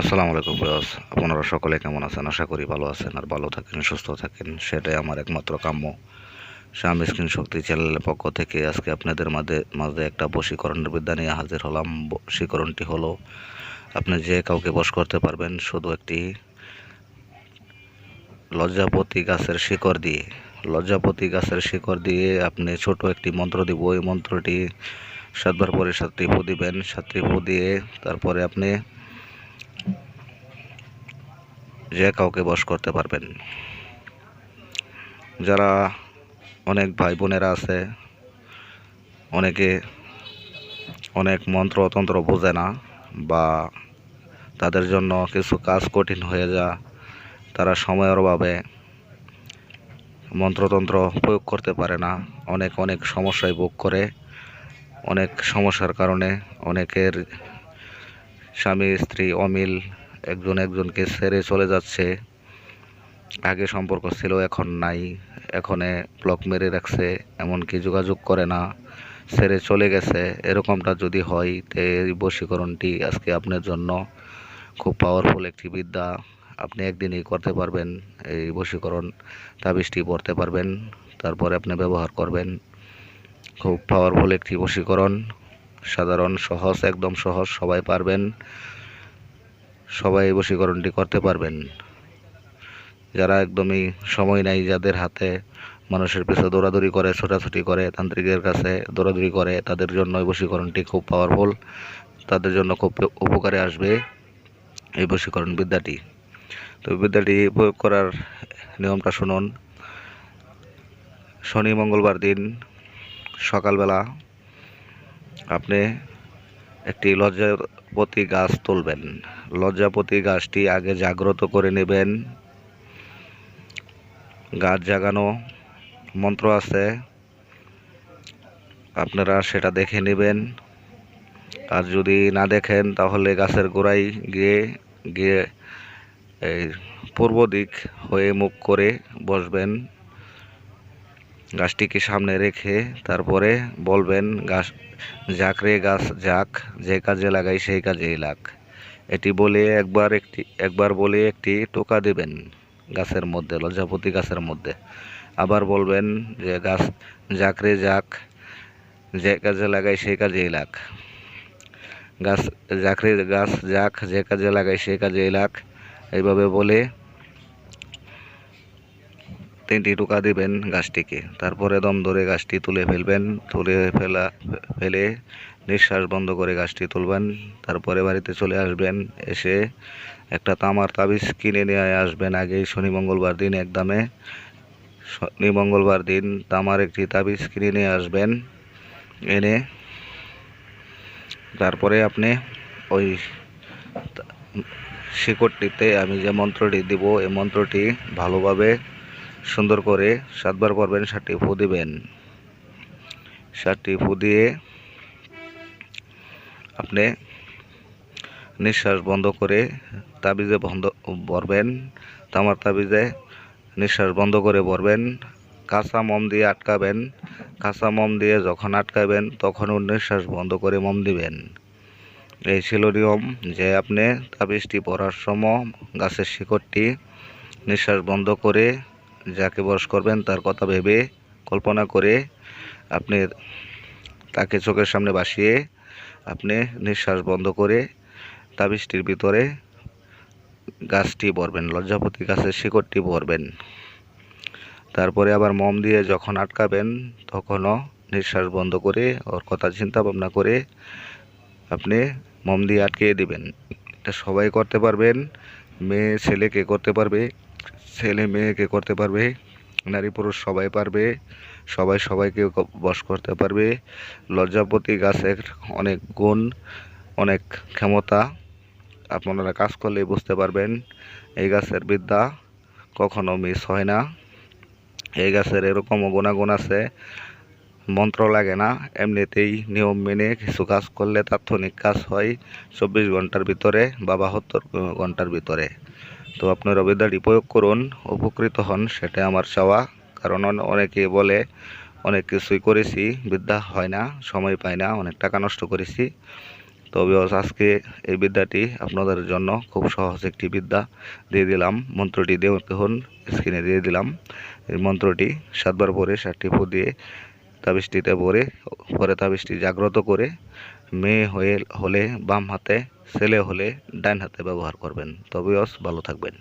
আসসালামু আলাইকুম বয়স আপনারা সকলে কেমন আছেন? আশা করি ভালো আছেন আর ভালো থাকেন, সুস্থ থাকেন। সেটাই আমার একমাত্র কাম্য। স্বামী স্ক্রিন শক্তি চ্যানেলের পক্ষ থেকে আজকে আপনাদের মাঝে মাঝে একটা বশীকরণের বিদ্যা নিয়ে হাজির হলাম। বশীকরণটি হলো, আপনি যে কাউকে বশ করতে পারবেন, শুধু একটি লজ্জাপতি গাছের শিকড় দিয়ে। লজ্জাপতি গাছের শিকড় দিয়ে আপনি ছোট একটি মন্ত্র দিব। ওই মন্ত্রটি সাতবার পরে সাতটি ফু দিবেন। সাতটি ফু দিয়ে তারপরে আপনি যে কাউকে বশ করতে পারবেন। যারা অনেক ভাই বোনেরা আছে, অনেকে অনেক মন্ত্রতন্ত্র বোঝে না বা তাদের জন্য কিছু কাজ কঠিন হয়ে যা তারা সময়ের অভাবে মন্ত্রতন্ত্র প্রয়োগ করতে পারে না। অনেক অনেক সমস্যায় ভোগ করে, অনেক সমস্যার কারণে অনেকের স্বামী, স্ত্রী অমিল একজন একজনকে ছেড়ে চলে যাচ্ছে। আগে সম্পর্ক ছিল, এখন নাই। এখনে ব্লক মেরে রাখছে, এমনকি যোগাযোগ করে না। ছেড়ে চলে গেছে। এরকমটা যদি হয়, তে এই বশীকরণটি আজকে আপনার জন্য খুব পাওয়ারফুল একটি বিদ্যা। আপনি একদিনই করতে পারবেন এই বশীকরণ, তাবিজটি পড়তে পারবেন, তারপরে আপনি ব্যবহার করবেন। খুব পাওয়ারফুল একটি বশীকরণ। সাধারণ, সহজ, একদম সহজ, সবাই পারবেন। সবাই এই বশীকরণটি করতে পারবেন। যারা একদমই সময় নাই, যাদের হাতে মানুষের পিছনে দৌড়াদৌড়ি করে, ছোটাছুটি করে, তান্ত্রিকের কাছে দৌড়াদৌড়ি করে, তাদের জন্য এই বশীকরণটি খুব পাওয়ারফুল তাদের জন্য খুব উপকারে আসবে এই বশীকরণ বিদ্যাটি। তো বিদ্যাটি প্রয়োগ করার নিয়মটা শুনুন। শনি মঙ্গলবার দিন সকালবেলা আপনি একটি লজ্জাপতি গাছ তুলবেন। লজ্জাপতি গাছটি আগে জাগ্রত করে নেবেন। গাছ জাগানো মন্ত্র আছে। আপনারা সেটা দেখে নেবেন। আর যদি না দেখেন, তাহলে গাছের গোড়ায় গিয়ে গিয়ে এই পূর্ব দিক হয়ে মুখ করে বসবেন। গাছটিকে সামনে রেখে তারপরে বলবেন, গাছ যাক রে, গাছ যাক, যে কাজে লাগাই সেই কাজেই লাগ। এটি বলে একবার একটি, একবার বলে একটি টোকা দেবেন গাছের মধ্যে, লজ্জাপতি গাছের মধ্যে। আবার বলবেন যে, গাছ যাক রে, যাক, যে কাজে লাগাই সেই কাজেই লাগ। গাছ যাক রে, গাছ যাক, যে কাজে লাগাই সেই কাজেই লাগ। এইভাবে বলে তিনটি টোকা দিবেন গাছটিকে। তারপরে দম ধরে গাছটি তুলে ফেলবেন। তুলে ফেলা, ফেলে নিঃশ্বাস বন্ধ করে গাছটি তুলবেন। তারপরে বাড়িতে চলে আসবেন। এসে একটা তামার তাবিজ কিনে নিয়ে আসবেন আগেই শনি মঙ্গলবার দিন একদমে। শনি মঙ্গলবার দিন তামার একটি তাবিজ কিনে নিয়ে আসবেন এনে। তারপরে আপনি ওই শিকড়টিতে আমি যে মন্ত্রটি দিব, এই মন্ত্রটি ভালোভাবে সুন্দর করে সাতবার করবেন সাতটি ফু দিবেন। সাতটি ফু দিয়ে আপনি নিঃশ্বাস বন্ধ করে তাবিজে বন্ধ ভরবেন তামার তাবিজে নিঃশ্বাস বন্ধ করে ভরবেন কাঁচা মম দিয়ে আটকাবেন, কাঁচা মম দিয়ে যখন আটকাবেন তখনও নিঃশ্বাস বন্ধ করে মম দিবেন। এই ছিল নিয়ম যে আপনি তাবিজটি পড়ার সময় গাছের শিকড়টি নিঃশ্বাস বন্ধ করে যাকে বস করবেন, তার কথা ভেবে কল্পনা করে আপনি তাকে চোখের সামনে বাসিয়ে আপনি নিঃশ্বাস বন্ধ করে তাবিজটির ভিতরে গাছটি ভরবেন, লজ্জাপতি গাছের শিকড়টি ভরবেন। তারপরে আবার মম দিয়ে যখন আটকাবেন, তখনও নিঃশ্বাস বন্ধ করে ওর কথা চিন্তা ভাবনা করে আপনি মম দিয়ে আটকিয়ে দিবেন। এটা সবাই করতে পারবেন, মেয়ে ছেলেকে করতে পারবে ছেলে মেয়েকে করতে পারবে, নারী পুরুষ সবাই পারবে, সবাই সবাইকে বশ করতে পারবে। লজ্জাপতি গাছের অনেক গুণ, অনেক ক্ষমতা, আপনারা কাজ করলে বুঝতে পারবেন, এই গাছের বিদ্যা কখনো মিস হয় না। এই গাছের এরকমও গুণাগুণ আছে, মন্ত্র লাগে না, এমনিতেই নিয়ম মেনে কিছু কাজ করলে তাৎক্ষণিক কাজ হয়, চব্বিশ ঘণ্টার ভিতরে বা বাহাত্তর ঘণ্টার ভিতরে। তো আপনারা বিদ্যাটি প্রয়োগ করুন, উপকৃত হন সেটা আমার চাওয়া। কারণ অনেকে বলে, অনেক কিছুই করেছি, বিদ্যা হয় না, সময় পায় না, অনেক টাকা নষ্ট করেছি। তবে আজকে এই বিদ্যাটি আপনাদের জন্য খুব সহজ একটি বিদ্যা দিয়ে দিলাম। মন্ত্রটি দেখুন স্ক্রিনে দিয়ে দিলাম। এই মন্ত্রটি সাতবার পরে ষাটটি ফু দিয়ে তাবিজটিতে ভরে পরে তাবিজটি জাগ্রত করে মেয়ে হয়ে, হলে বাম হাতে, ছেলে হলে ডান হাতে ব্যবহার করবেন। তবে অস, ভালো থাকবেন।